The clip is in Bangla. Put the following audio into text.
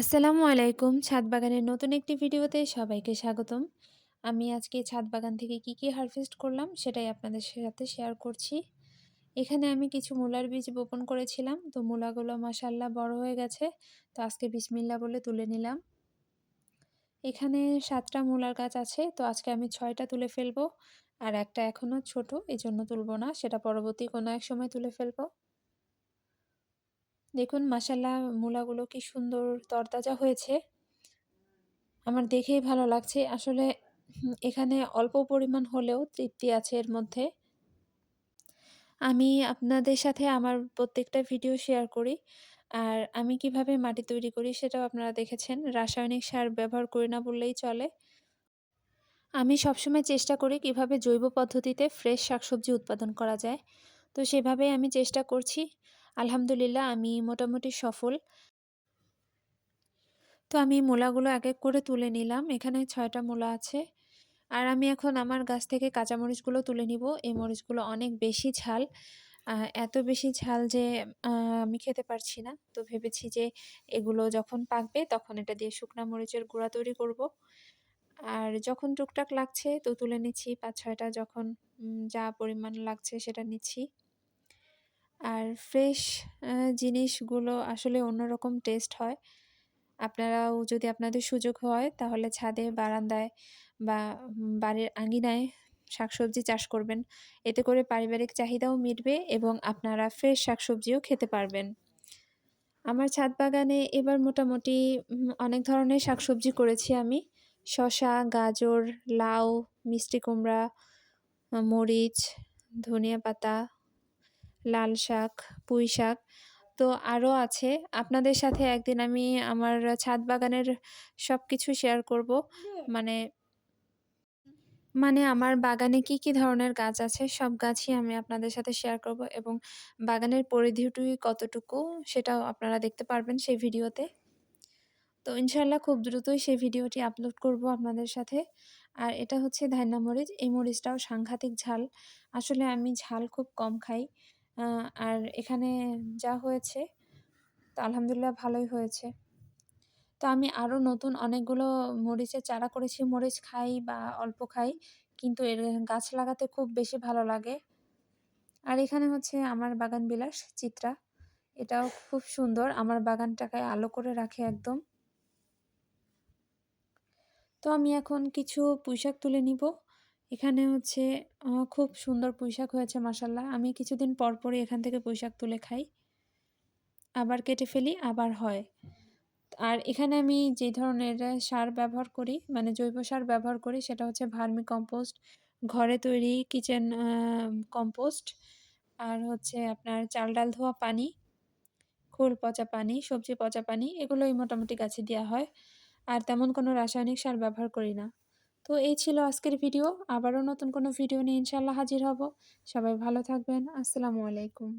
আসসালামু আলাইকুম। ছাদ বাগানের নতুন একটি ভিডিওতে সবাইকে স্বাগতম। আমি আজকে ছাদ বাগান থেকে কি কি হারভেস্ট করলাম সেটাই আপনাদের সাথে শেয়ার করছি। এখানে আমি কিছু মূলার বীজ বপন করেছিলাম। তো মূলাগুলো মাসাল্লাহ বড় হয়ে গেছে। তো আজকে বিসমিল্লা বলে তুলে নিলাম। এখানে সাতটা মূলার গাছ আছে। তো আজকে আমি ছয়টা তুলে ফেলব। আর একটা এখনও ছোট এই জন্য তুলবো না। সেটা পরবর্তী কোনো এক সময় তুলে ফেলব। দেখুন মাসাল্লাহ মূলাগুলো কি সুন্দর তরতাজা হয়েছে। আমার দেখেই ভালো লাগছে। আসলে এখানে অল্প পরিমাণ হলেও তৃপ্তি আছে এর মধ্যে। আমি আপনাদের সাথে আমার প্রত্যেকটা ভিডিও শেয়ার করি। আর আমি কীভাবে মাটি তৈরি করি সেটাও আপনারা দেখেছেন। রাসায়নিক সার ব্যবহার করি না বললেই চলে। আমি সবসময় চেষ্টা করি কীভাবে জৈব পদ্ধতিতে ফ্রেশ শাকসবজি উৎপাদন করা যায়। তো সেভাবেই আমি চেষ্টা করছি। আলহামদুলিল্লাহ, আমি মোটামুটি সফল। তো আমি মূলাগুলো এক এক করে তুলে নিলাম। এখানে ছয়টা মূলা আছে। আর আমি এখন আমার গাছ থেকে কাঁচা মরিচগুলো তুলে নিব। এই মরিচগুলো অনেক বেশি ঝাল। এত বেশি ঝাল যে আমি খেতে পারছি না। তো ভেবেছি যে, এগুলো যখন পাকবে তখন এটা দিয়ে শুকনা মরিচের গুঁড়া তৈরি করব। আর যখন টুকটাক লাগছে তো তুলে নিচ্ছি। পাঁচ ছয়টা যখন যা পরিমাণ লাগছে সেটা নিচ্ছি। আর ফ্রেশ জিনিসগুলো আসলে অন্যরকম টেস্ট হয়। আপনারাও যদি আপনাদের সুযোগ হয়, তাহলে ছাদে, বারান্দায় বা বাড়ির আঙিনায় শাকসবজি চাষ করবেন। এতে করে পারিবারিক চাহিদাও মিটবে এবং আপনারা ফ্রেশ শাকসবজিও খেতে পারবেন। আমার ছাদ বাগানে এবার মোটামুটি অনেক ধরনের শাকসবজি করেছি আমি। শশা গাজর, লাউ, মিষ্টি কুমড়া, মরিচ, ধনিয়া পাতা লাল শাক, পুঁই শাক। তো আরও আছে। আপনাদের সাথে একদিন আমি আমার ছাদ বাগানের সব কিছু শেয়ার করব। মানে মানে আমার বাগানে কি কি ধরনের গাছ আছে সব গাছই আমি আপনাদের সাথে শেয়ার করব এবং বাগানের পরিধিটুই কতটুকু সেটাও আপনারা দেখতে পারবেন সেই ভিডিওতে। তো ইনশাল্লাহ খুব দ্রুতই সেই ভিডিওটি আপলোড করব আপনাদের সাথে। আর এটা হচ্ছে ধান্না মরিচ। এই মরিচটাও সাংঘাতিক ঝাল। আসলে আমি ঝাল খুব কম খাই। আর এখানে যা হয়েছে, তো আলহামদুলিল্লাহ ভালোই হয়েছে। তো আমি আরও নতুন অনেকগুলো মরিচের চারা করেছি, মরিচ খাই বা অল্প খাই, কিন্তু এর গাছ লাগাতে খুব বেশি ভালো লাগে। আর এখানে হচ্ছে আমার বাগান বিলাস, চিত্রা। এটাও খুব সুন্দর, আমার বাগানটাকে আলো করে রাখে একদম। তো আমি এখন কিছু পুঁইশাক তুলে নিব। এখানে হচ্ছে খুব সুন্দর পুঁইশাক হয়েছে মাসাল্লাহ আমি কিছুদিন পর পরই এখান থেকে পুঁইশাক তুলে খাই। আবার কেটে ফেলি, আবার হয়। আর এখানে আমি যে ধরনের সার ব্যবহার করি মানে জৈব সার ব্যবহার করি, সেটা হচ্ছে ভার্মি কম্পোস্ট। ঘরে তৈরি কিচেন কম্পোস্ট। আর হচ্ছে আপনার চাল ডাল ধোয়া পানি, খোল পচা পানি, সবজি পচা পানি, এগুলোই মোটামুটি গাছে দেওয়া হয়। আর তেমন কোনো রাসায়নিক সার ব্যবহার করি না। তো এই ছিল আজকের ভিডিও। আবারও নতুন কোনো ভিডিও নিয়ে ইনশাল্লাহ হাজির হব। সবাই ভালো থাকবেন। আসসালামু আলাইকুম।